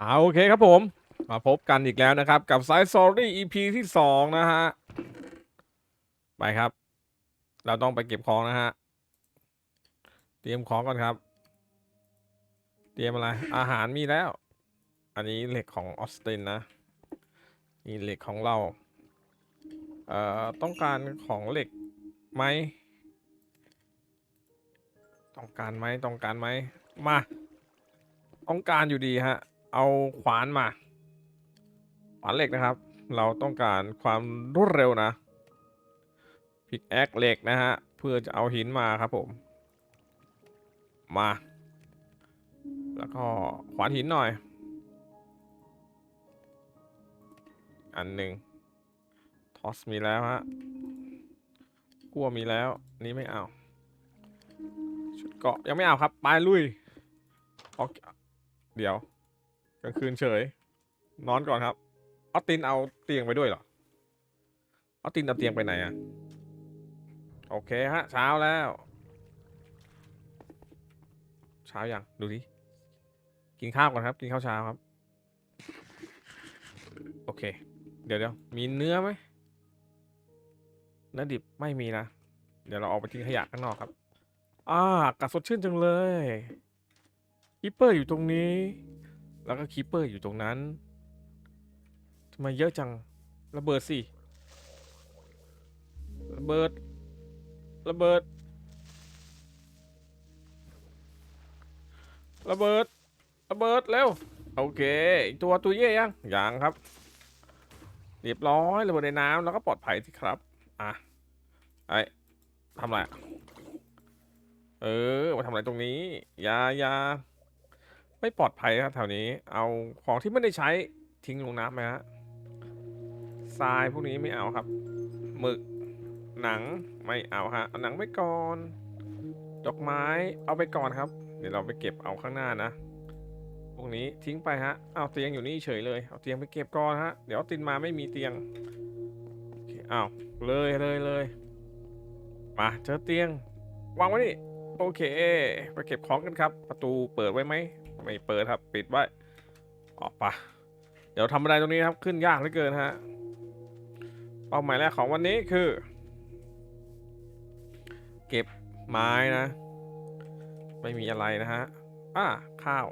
เอาโอเคครับผม มาพบกันอีกแล้วนะครับ กับไซส์ซอรี่ EP ที่สองนะฮะ ไปครับ เราต้องไปเก็บของนะฮะ เตรียมของก่อนครับ เตรียมอะไร อาหารมีแล้ว อันนี้เหล็กของออสตินนะ นี่เหล็กของเรา เอ่อ ต้องการของเหล็กไหม ต้องการไหม ต้องการไหม มา ต้องการอยู่ดีฮะ เอาขวานมาขวานเหล็กนะครับ เราต้องการความรวดเร็วนะพิกแอคเหล็กนะฮะเพื่อจะเอาหินมาครับผม มา แล้วก็ขวานหินหน่อย อันหนึ่งทอสมีแล้วฮะกั้วมีแล้วนี่ไม่เอาชุดเกาะยังไม่เอาครับไปลุยออกเดี๋ยว ลางคืนเฉย นอนก่อนครับเอาตินเอาเตียงไปด้วยเหรอเอาตินเอาเตียงไปไหนอะโอเคฮะเช้าแล้ว เช้ายังดูดิกินข้าวก่อนครับ กินข้าวเช้าครับ โอเค เดี๋ยวเดี๋ยวมีเนื้อไหมเนื้อดิบไม่มีนะ เดี๋ยวเราออกไปทิ้งขยะข้างนอกครับอ่ากาศสดชื่นจังเลยคีปเปอร์อยู่ตรงนี้ แล้วก็คีปเปอร์อยู่ตรงนั้นทำไมเยอะจัง ระเบิดสิ ระเบิด ระเบิด ระเบิด ระเบิดเร็ว โอเค อีกตัวตัวเย่ยัง ยังครับ เรียบร้อยระเบิดในน้ำแล้วก็ปลอดภัยสิครับ อะ ไอ้ทำอะไร เออ มาทำอะไรตรงนี้ ยายา ไม่ปลอดภัยครับแถวนี้ เอาของที่ไม่ได้ใช้ทิ้งลงน้ำไหมฮะทรายพวกนี้ไม่เอาครับหมึกหนังไม่เอาฮะเอาหนังไปก่อน ดอกไม้เอาไปก่อนครับ เดี๋ยวเราไปเก็บเอาข้างหน้านะพวกนี้ทิ้งไปฮะเอาเตียงอยู่นี่เฉยเลยเอาเตียงไปเก็บก่อนฮะเดี๋ยวตินมาไม่มีเตียงเอาเลยเลยเลยมาเจอเตียงวางไว้นี่โอเค ไปเก็บของกันครับ ประตูเปิดไว้ไหม ไม่เปิดครับ ปิดไว้ ออกปะเดี๋ยวทำอะไรตรงนี้ครับขึ้นยากเหลือเกินฮะ เป้าหมายแรกของวันนี้คือ เก็บไม้นะ ไม่มีอะไรนะฮะ อ่าข้าว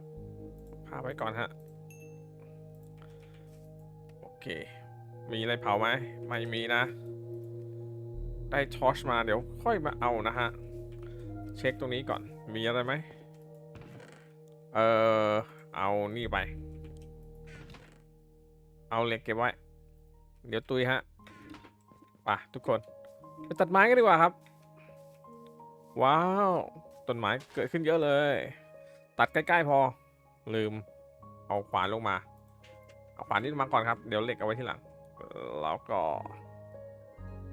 ข้าวไว้ก่อนฮะ โอเค มีอะไรเผาไหม ไม่มีนะ ได้ทอชมาเดี๋ยวค่อยมาเอานะฮะ เช็คตรงนี้ก่อน มีอะไรไหม เออเอานี่ไป เอาเหล็กเก็บไว้ เดี๋ยวตุยฮะไปทุกคน ไปตัดไม้กันดีกว่าครับ ว้าว ต้นไม้เกิดขึ้นเยอะเลย ตัดใกล้ๆพอ ลืม เอาขวานลงมา เอาขวานนี้ลงมาก่อนครับ เดี๋ยวเหล็กเอาไว้ที่หลัง แล้วก็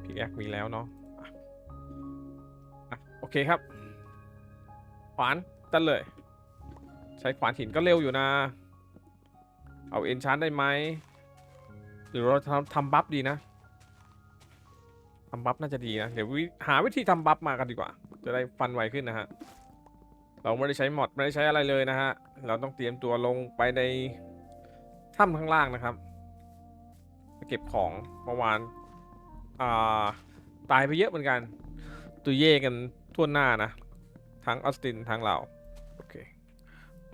พี่แอกมีแล้วเนาะอะโอเคครับ ขวานตันเลย ใช้ขวานหินก็เร็วอยู่นะ เอาเอนชานได้ไหม หรือเราทำทำบัฟดีนะทำบัฟน่าจะดีนะ เดี๋ยววิหาวิธีทำบัฟมากันดีกว่า จะได้ฟันไวขึ้นนะฮะ เราไม่ได้ใช้หมอดไม่ได้ใช้อะไรเลยนะฮะ เราต้องเตรียมตัวลงไปในถ้ำข้างล่างนะครับไปเก็บของเมื่อวานอ่าตายไปเยอะเหมือนกันตุยเย่กันทั่วหน้านะ ทั้งออสตินทั้งเรา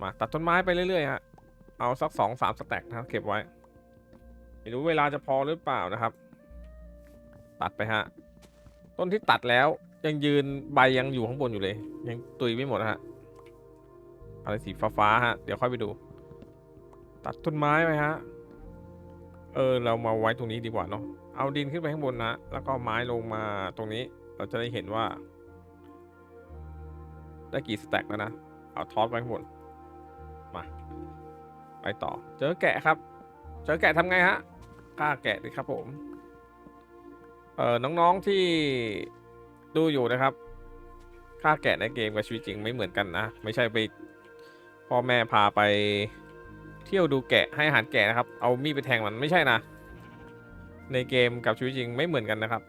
มาตัดต้นไม้ไปเรื่อยๆฮะเอาสักสองสามสแต็กนะครับเก็บไว้ไม่รู้เวลาจะพอหรือเปล่านะครับ ตัดไปฮะ ต้นที่ตัดแล้วยังยืนใบยังอยู่ข้างบนอยู่เลย ยังตุยไม่หมดฮะอะไรสีฟ้าๆฮะ เดี๋ยวค่อยไปดู ตัดต้นไม้ไปฮะ เออเรามาไว้ตรงนี้ดีกว่าเนาะเอาดินขึ้นไปข้างบนนะแล้วก็ไม้ลงมาตรงนี้ เราจะได้เห็นว่า ได้กี่สแต็กแล้วนะเอาทอสไปข้างบน ไปต่อ เจอแกะครับ เจอแกะทำไงฮะฆ่าแกะดิครับผม เอ่อ น้องๆที่ดูอยู่นะครับฆ่าแกะในเกมกับชีวิตจริงไม่เหมือนกันนะ ไม่ใช่ไปพ่อแม่พาไปเที่ยวดูแกะให้อาหารแกะนะครับ เอามีดไปแทงมันไม่ใช่นะ ในเกมกับชีวิตจริงไม่เหมือนกันนะครับ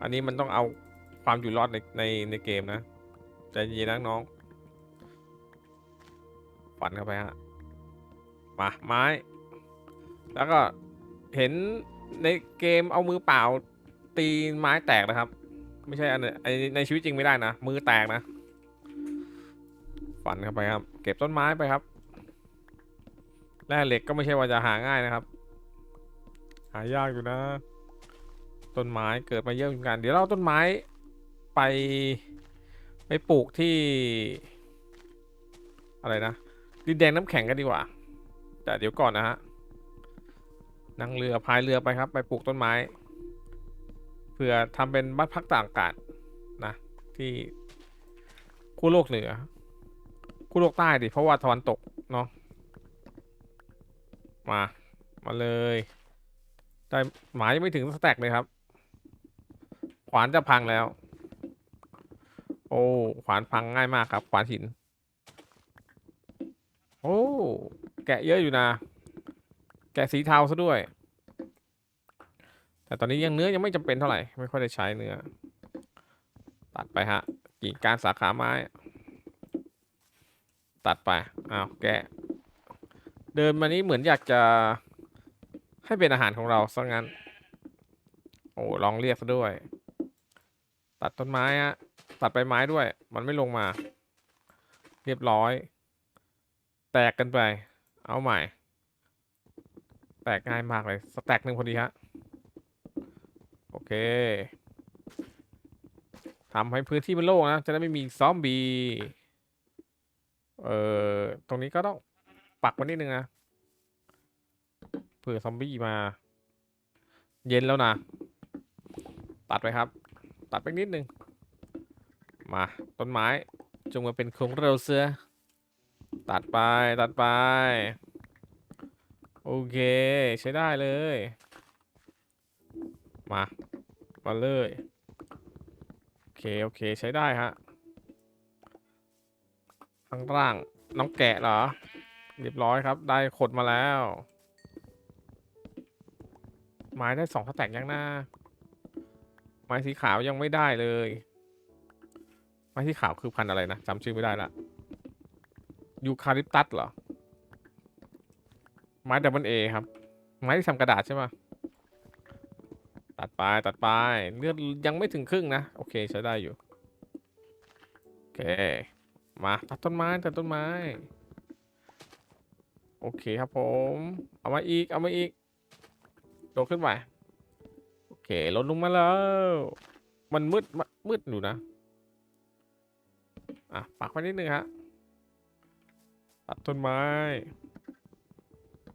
อันนี้มันต้องเอาความอยู่รอดในในในเกมนะใจเย็นนะน้อง ไฟฟันเข้าไปฮะมาไม้ แล้วก็เห็นในเกมเอามือเปล่า ตีไม้แตกนะครับ ไม่ใช่อันในชีวิตจริงไม่ได้นะ มือแตกนะฟันเข้าไปครับ เก็บต้นไม้ไปครับแร่เหล็กก็ไม่ใช่ว่าจะหาง่ายนะครับ หายากอยู่นะ ต้นไม้เกิดมาเยอะเหมือนกันเดี๋ยวเราต้นไม้ไปไปปลูกที่ อะไรนะ ดินแดงน้ำแข็งกันดีกว่า แต่เดี๋ยวก่อนนะฮะนั่งเรือพายเรือไปครับ ไปปลูกต้นไม้เพื่อทำเป็นบ้านพักต่างอากาศนะ ที่คู่โลกเหนือคู่โลกใต้ดิเพราะว่าตะวันตกเนาะมา มาเลยแต่หมายไม่ถึงสแต็กเลยครับ ขวานจะพังแล้ว โอ้ ขวานพังง่ายมากครับ ขวานหิน โอ้ แกะเยอะอยู่นะ แกะสีเทาซะด้วย แต่ตอนนี้ยังเนื้อยังไม่จำเป็นเท่าไหร่ ไม่ค่อยได้ใช้เนื้อ ตัดไปฮะ กิ่งการสาขาไม้ ตัดไป อ้าวแกะ เดินมานี้เหมือนอยากจะให้เป็นอาหารของเราซะงั้น โอ้ลองเรียกซะด้วย ตัดต้นไม้ฮะตัดใบไม้ด้วย มันไม่ลงมา เรียบร้อย แตกกันไป เอาใหม่ แตกง่ายมากเลยสแต็กหนึ่งพอดีฮะ โอเคทำให้พื้นที่มันโล่งนะ จะได้ไม่มีซอมบี้ เอ่อ ตรงนี้ก็ต้องปักไว้นิดนึงนะ เผื่อซอมบี้มา เย็นแล้วนะ ตัดไปครับ ตัดไปนิดนึง มา ต้นไม้ จงมาเป็นของเราเสือ ตัดไปตัดไป โอเค ใช้ได้เลย มา มาเลย โอเค โอเค ใช้ได้ฮะข้างล่าง น้องแกะเหรอ เรียบร้อยครับ ได้ขดมาแล้ว ไม้ได้สองสแต็กยังหน้า ไม้สีขาวยังไม่ได้เลย ไม้สีขาวคือพันอะไรนะจำชื่อไม่ได้ละ ยูคาลิปตัสเหรอ ไม้ดับเบิลเอครับ ไม้ที่ทำกระดาษใช่ไหมตัดไปตัดไปเลือดยังไม่ถึงครึ่งนะ โอเคใช้ได้อยู่ โอเค มา ตัดต้นไม้ตัดต้นไม้ โอเคครับผม เอามาอีก เอามาอีกโดขึ้นไปโอเคลดลงมาแล้ว มันมืดมะมืดอยู่นะ อะปักไว้นิดนึงฮะ ตัดต้นไม้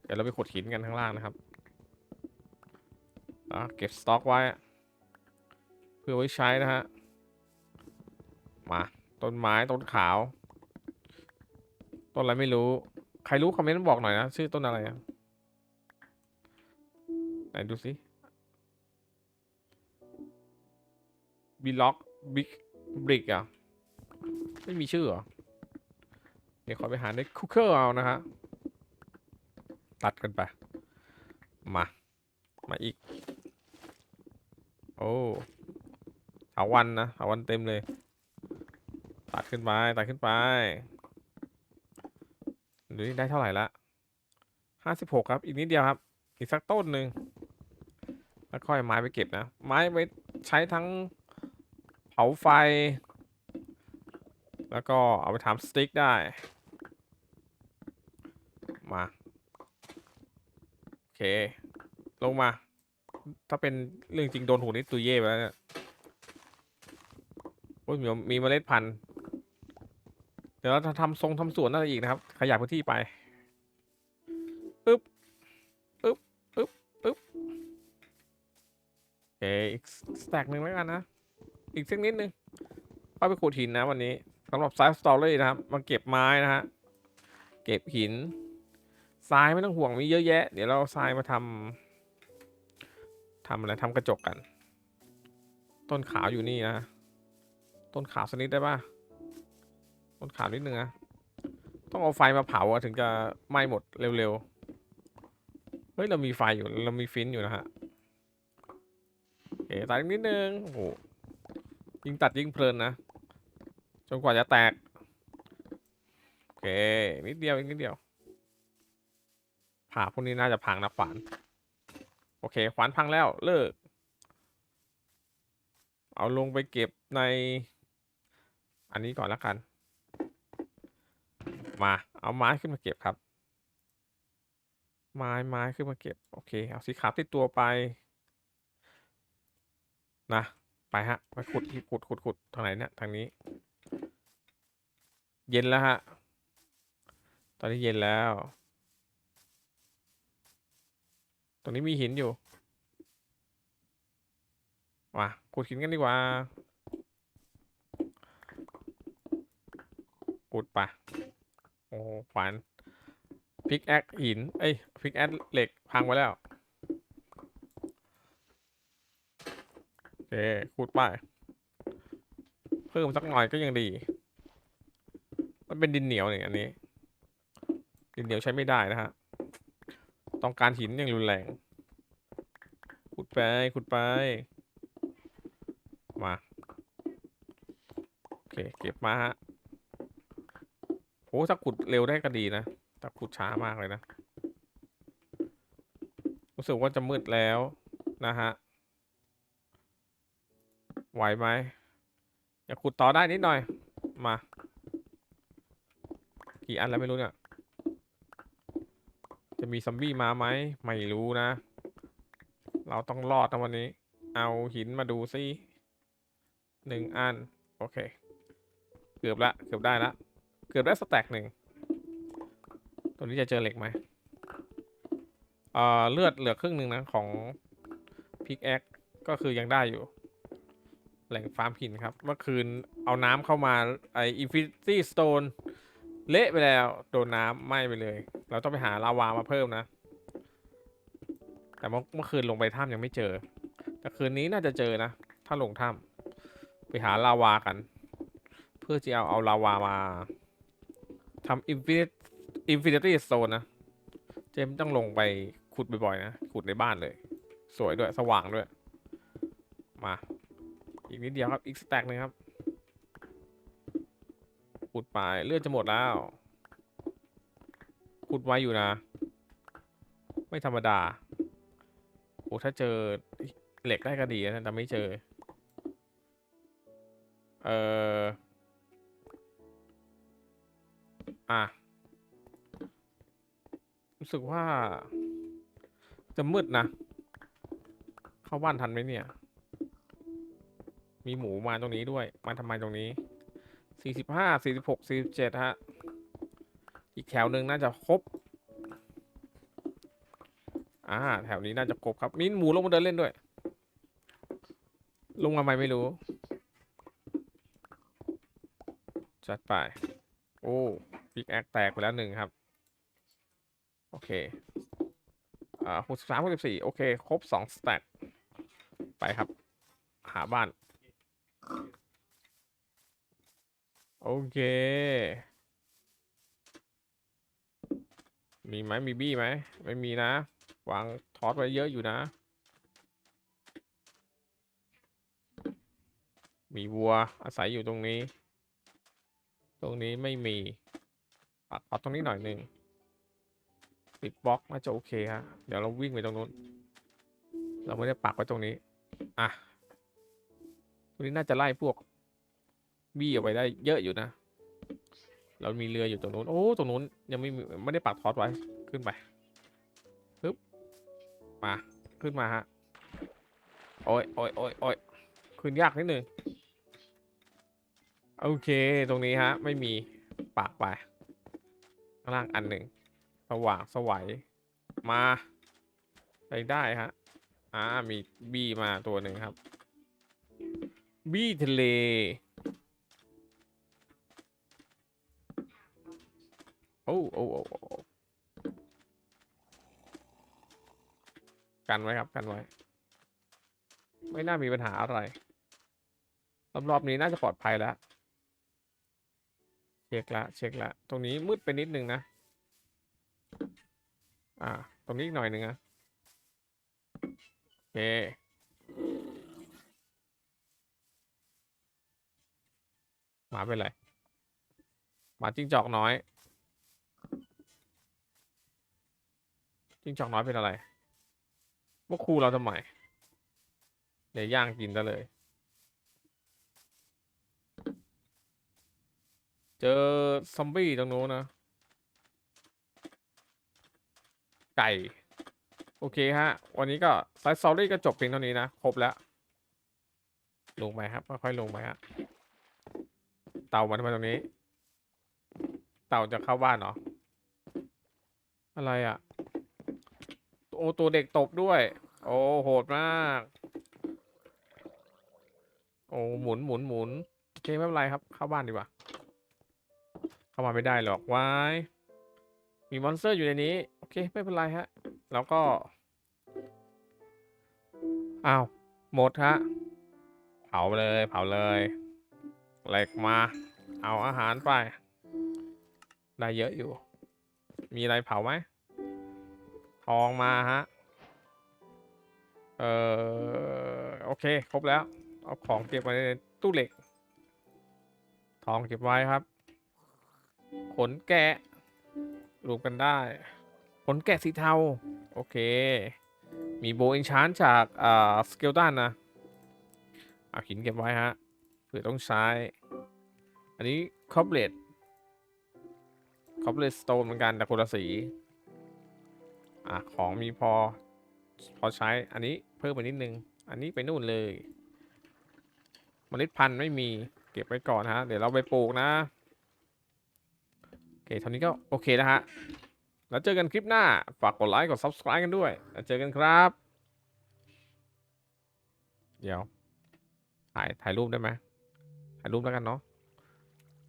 เดี๋ยวเราไปขุดหินกันข้างล่างนะครับอะเก็บสต็อกไว้ เพื่อไว้ใช้นะฮะ มา ต้นไม้ต้นขาว ต้นอะไรไม่รู้ ใครรู้คอมเมนต์บอกหน่อยนะ ชื่อต้นอะไรอะไหนดูสิบีล็อกบิ๊กบริกอะ ไม่มีชื่อเหรอ ดี๋ยวขอไปหาในคุกเกอร์เอานะฮะ ตัดกันไป มา มาอีก โอ้เถาวันนะเถาวันเต็มเลย ตัดขึ้นไป ตัดขึ้นไปดูนี่ได้เท่าไหร่ละห้าสิบหกครับ อีกนิดเดียวครับ อีกสักต้นหนึ่งแล้วค่อยไม้ไปเก็บนะ ไม้ไว้ใช้ทั้งเผาไฟ แล้วก็เอาไปทำสติ๊กได้ มา โอ เค ลงมา ถ้าเป็นเรื่องจริงโดนหูนี่ตุยเย่ไปแล้วเนี่ยโอ้ยมีมีเมล็ดพันธุ์ เดี๋ยวเราจะทำทรงทำสวนอะไรอีกนะครับ ขยายพื้นที่ไปปึ๊บปึ๊บปึ๊บปึ๊บโอเคอีกสแต็กหนึ่งแล้วกันนะ อีกสักนิดนึงก็ไปขุดหินนะวันนี้สำหรับไซส์สตอรี่นะครับ มาเก็บไม้นะฮะ เก็บหิน ทรายไม่ต้องห่วงมีเยอะแยะ เดี๋ยวเราเอาทรายมาทำทำอะไรทำกระจกกัน ต้นขาวอยู่นี่นะต้นขาวสนิดได้ปะต้นขาวนิดนึงนะต้องเอาไฟมาเผาถึงจะไหม้หมดเร็วๆเฮ้ยเรามีไฟอยู่เรามีฟินอยู่นะฮะโอเคตัดนิดนึงโอ้โหยิงตัดยิงเพลินนะจนกว่าจะแตกโอเคนิดเดียวอีกนิดเดียว ผ่าพวกนี้น่าจะพังนะขวาน โอเค ขวานพังแล้วเลิก เอาลงไปเก็บใน อันนี้ก่อนแล้วกัน มาเอาไม้ขึ้นมาเก็บครับ ไม้ไม้ขึ้นมาเก็บ โอเค เอาสีขาวติดตัวไป นะไปฮะไปขุดขุดขุดขุดทางไหนเนี่ยทางนี้ เย็นแล้วฮะ ตอนนี้เย็นแล้ว รงนี้มีหินอยู่มาขุดหินกันดีกว่าขุดไปโอ้โหขวานพิกแอคหิน เอ้ยพิกแอคเหล็กพังไปแล้วโอเคขุดไปเพิ่มสักหน่อยก็ยังดี มันเป็นดินเหนียวเนี่ยอันนี้ ดินเหนียวใช้ไม่ได้นะฮะ ต้องการหินอย่างรุนแรงขุดไปขุดไป มา โอเค เก็บมาฮะโอ้ถ้าขุดเร็วได้ก็ดีนะ แต่ขุดช้ามากเลยนะ รู้สึกว่าจะมืดแล้วนะฮะ ไหวไหมอยากขุดต่อได้นิดหน่อย มา กี่อันแล้วไม่รู้เนี่ย มีซอมบี้มาไหมไม่รู้นะ เราต้องรอดนะวันนี้ เอาหินมาดูซิหนึ่งอัน โอเค เกือบละเกือบได้ละเกือบได้สแต็กหนึ่งตัวนี้จะเจอเหล็กไหมเอ่อเลือดเหลือครึ่งหนึ่งนะของพิกแอคก็คือยังได้อยู่ แหล่งฟาร์มหินครับ เมื่อคืนเอาน้ำเข้ามาไออินฟินิตี้สโตนเละไปแล้ว โดนน้ำไหม้ไปเลย เราต้องไปหาลาวามาเพิ่มนะ แต่เมื่อเมื่อคืนลงไปถ้ำยังไม่เจอ แต่คืนนี้น่าจะเจอนะ ถ้าลงถ้ำไปหาลาวากัน เพื่อจะเอาเอาลาวามาทำอินฟินิอินฟินิตี้โซนนะ เจมส์ต้องลงไปขุดบ่อยๆนะ ขุดในบ้านเลย สวยด้วยสว่างด้วย มา อีกนิดเดียวครับ อีกสแต็กหนึงครับ ขุดไปเลือดจะหมดแล้ว ขุดไว้อยู่นะ ไม่ธรรมดา โอ้ถ้าเจอเหล็กได้ก็ดีนะแต่ไม่เจอ เอออะ รู้สึกว่า จะมืดนะ เข้าบ้านทันไหมเนี่ย มีหมูมาตรงนี้ด้วย มาทำไมตรงนี้ สี่สิบห้า สี่สิบหก สี่สิบเจ็ดฮะ อีกแถวหนึ่งน่าจะครบ อ่า แถวนี้น่าจะครบครับ มีหมูลงมาเดินเล่นด้วย ลงมาไหมไม่รู้ จัดไป โอ้พิกแอคแตกไปแล้วหนึ่งครับ โอเค อ่าหกสิบสามหกสิบสี่โอเค ครบสองสแต็กไปครับ หาบ้าน โอเค มีไหมมีบี้ไหมไม่มีนะ วางทอสไว้เยอะอยู่นะ มีวัวอาศัยอยู่ตรงนี้ ตรงนี้ไม่มีปักปักตรงนี้หน่อยหนึ่งปิดบล็อกน่าจะโอเคฮะเดี๋ยวเราวิ่งไปตรงนู้น เราไม่ได้ปักไว้ตรงนี้ อะตรงนี้น่าจะไล่พวกบี้เอาไปได้เยอะอยู่นะ เรามีเรืออยู่ตรงนู้น โอ้ตรงนู้นยังไม่ไม่ได้ปักทอสไว้ขึ้นไปปึ๊บมาขึ้นมาฮะโอ้ยโอ้ยโอ้ยโอ้ยขึ้นยากนิดนึงโอเคตรงนี้ฮะ ไม่มีปากไปข้างล่างอันหนึ่งสว่างสวัยมาไปได้ฮะอ่ามีบี้มาตัวหนึ่งครับ บี้ทะเล โอ้โอ้โอ้โอ้กันไว้ครับกันไว้ ไม่น่ามีปัญหาอะไรรอบๆนี้น่าจะปลอดภัยแล้ว เช็คละเช็คละ ตรงนี้มืดไปนิดนึงนะ อ่า ตรงนี้อีกหน่อยหนึ่งนะโอเคหมาเป็นไรหมาจิ้งจอกน้อย จิ้งจอกน้อยเป็นอะไรพว่าครูเราทำไมเดี๋ยวย่างกินได้เลย เจอซอมบี้ตรงโน้นนะ ไก่ โอเคฮะ วันนี้ก็ไซส์ซอรี่ก็จบเพียงเท่านี้นะ ครบแล้ว ลงไปครับค่อยๆลงไปฮะเต่ามันมตรงนี้ เต่าจะเข้าบ้านเหรอ อะไรอะ โอ้ตัวเด็กตบด้วย โอ้โหดมาก โอ้หมุนหมุนหมุนโอเคไม่เป็นไรครับ เข้าบ้านดีกว่า เข้ามาไม่ได้หรอกวายมีมอนสเตอร์อยู่ในนี้ โอเคไม่เป็นไรฮะ แล้วก็อ้าวหมดฮะเผาเลยเผาเลยเหล็กมา เอาอาหารไป ได้เยอะอยู่ มีอะไรเผาไหม องมาฮะ เออโอเค ครบแล้ว เอาของเก็บไว้ในตู้เหล็ก ทองเก็บไว้ครับ ขนแกะรวมกันได้ ขนแกะสีเทา โอเค มีโบอินชานจากอ่าสเกลตันนะ เอาหินเก็บไว้ฮะ เผื่อต้องใช้ อันนี้คอปเลตคอปเลตสโตนเหมือนกันแต่คนละสี อะของมีพอ พอใช้อันนี้เพิ่มไปนิดนึง อันนี้ไปนู่นเลยมเมล็ดพันธุ์ไม่มีเก็บไว้ก่อนฮะ เดี๋ยวเราไปปลูกนะโอเคเท่านี้ก็โอเคแล้วฮะ แล้วเจอกันคลิปหน้า ฝากกดไลค์กด subscribe กันด้วยแล้วเจอกันครับ เดี๋ยว ถ่ายถ่ายรูปได้ไหมถ่ายรูปแล้วกันเนาะ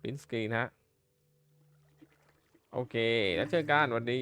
พินสกรีนฮะ โอเค แล้วเจอกันวันดี